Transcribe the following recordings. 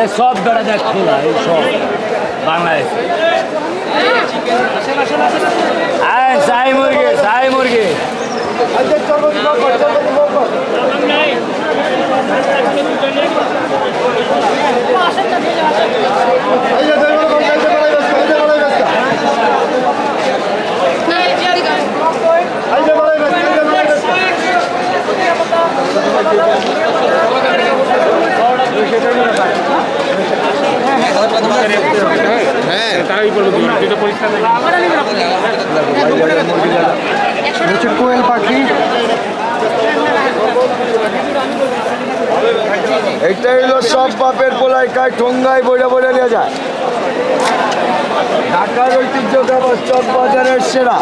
এ সব বেড়া দেখ খোলা এই সব বাংলাদেশ। আয় সাই মুরগি। হচ্ছে কোয়েল পাখি এটা হলো সব বাপের পোলাই কায় ঠোঙ্গায় বইরা বইরা নিয়ে যায় ঢাকার ঐতিহ্য খাবার চক বাজারের সেরা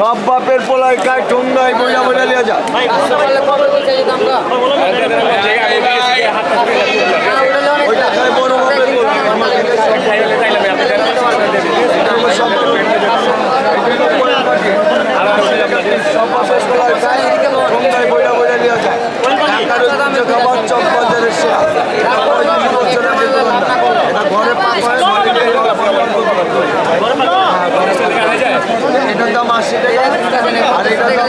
সব বাপের পোলাই কায় ঠোঙ্গায় বইরা বইরা নিয়ে যায় ওই টাকায় বড় বাপের পোলাই আমাদের সব সব বাপের পোলাই কায় ঠোঙ্গায় বইরা বইরা নিয়ে যায় ঢাকার ঐতিহ্য খাবার চক বাজারের সেরা এটা পঁয়ত্রিশ বছরের আগে দোকানদার। এটা ঘরে পাকায় ঘরে নিয়ে এটার দাম আশি টাকা আর এটার দাম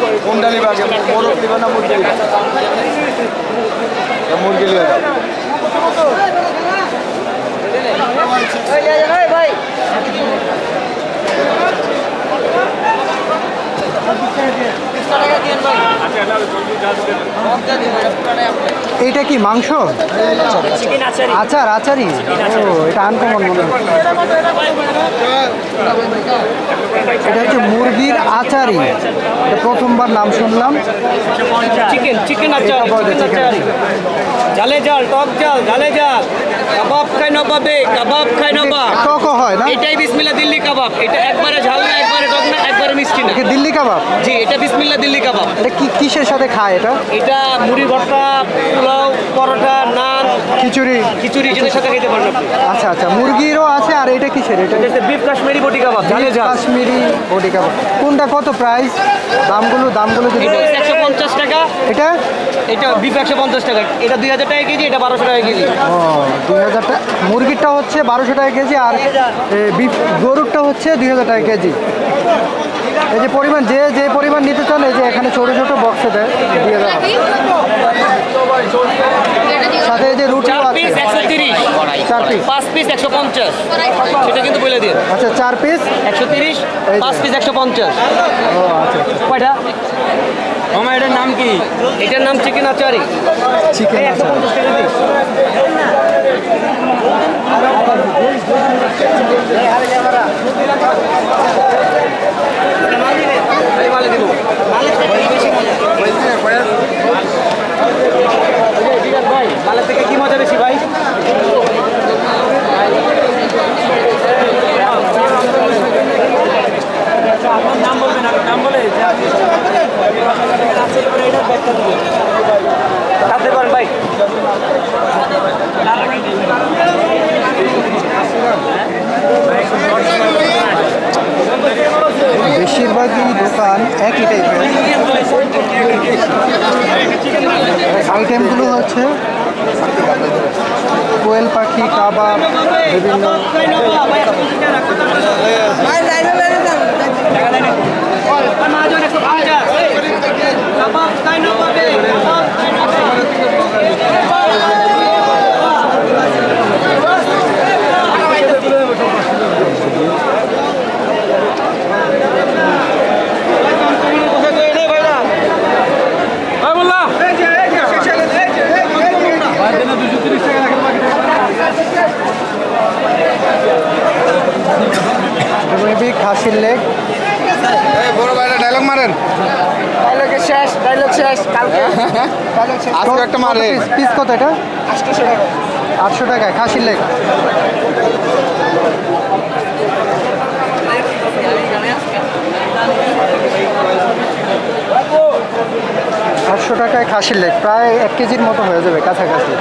কই কোনটা নিবে আগে মোরগ নিবে না মুরগি নিবে মুরগি নিয়ে যাও এইটা কি মাংস? আচার। আচারই ও এটা আনকমন মনে হয়। এটা আচারি। প্রথমবার নাম শুনলাম। চিকেন চিকেন আচার আচার। জালে জাল টক জাল জালে জাল। কাবাব খাই নবাবে কাবাব খাই নবাব। টকও হয় না? এটাই বিসমিল্লা দিল্লি কাবাব। এটা একবারে ঝাল না একবারে টক না একবারে মিষ্টি না। এটা দিল্লি কাবাব? জি এটা বিসমিল্লা দিল্লি কাবাব। এটা কি কিসের সাথে খায় এটা? এটা মুড়ি ভর্তা পোলাও পরোটা নান খিচুড়ি। খিচুড়ি যেটার সাথে খেতে পারেন আচ্ছা আচ্ছা মুরগিরও আছে আর এটা কিসের? এটা এটা বিফ কাশ্মীরি বটি কাবাব ঝালে ঝাল। কাশ্মীরি বডি কাবাব। কোনটা কত প্রাইস দামগুলো দামগুলো যদি এটা একশো পঞ্চাশ টাকা। এটা? এটা বিফ একশো পঞ্চাশ টাকা। এটা দুই হাজার টাকা কেজি এটা বারোশো টাকা কেজি। ও দুই হাজার টাকা মুরগিরটা হচ্ছে বারোশো টাকা কেজি আর বিফ গরুরটা হচ্ছে দুই হাজার টাকা কেজি। এই যে পরিমাণ যে যে পরিমাণ নিতে চান এই যে এখানে ছোট ছোট বক্সে দেয় দিয়ে দেওয়া সাথে এই যে রুটিও চার পিস চার পিস পাঁচ পিস একশো পঞ্চাশ। সেটা কিন্তু বলে দিয়ে আচ্ছা চার পিস একশো তিরিশ পাঁচ পিস একশো পঞ্চাশ। ও আচ্ছা কয়টা? আমার এটার নাম কি? এটার নাম চিকেন আচারি। চিকেন আছে পঞ্চাশ টাকা দিই এই মালে দিব। এই যে বিরাট ভাই, মালের থেকে কি মজা বেশি ভাই আপনার নাম বলবেন আপনার নাম বলে যে আপনি আছে এবারে এটার ব্যাগটা দিবেন কাটতে পারেন ভাই বেশিরভাগই দোকান একই টাইপের আইটেমগুলো হচ্ছে কাবাব বিভিন্ন মেবি খাসির লেগ। বড় ভাইরা ডায়লগ মারেন। শেষ কালকে আজকে একটা মারে পিস কত এটা? আটশো টাকায় খাসির লেগ। আটশো টাকায় খাসির লেগ প্রায় এক কেজির মতো হয়ে যাবে কাছাকাছি।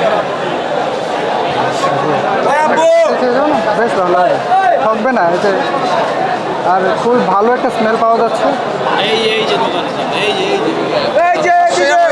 বেশ ভালো লাগে ঠকবে না এতে আর খুব ভালো একটা স্মেল পাওয়া যাচ্ছে। এই এই যে বিজয়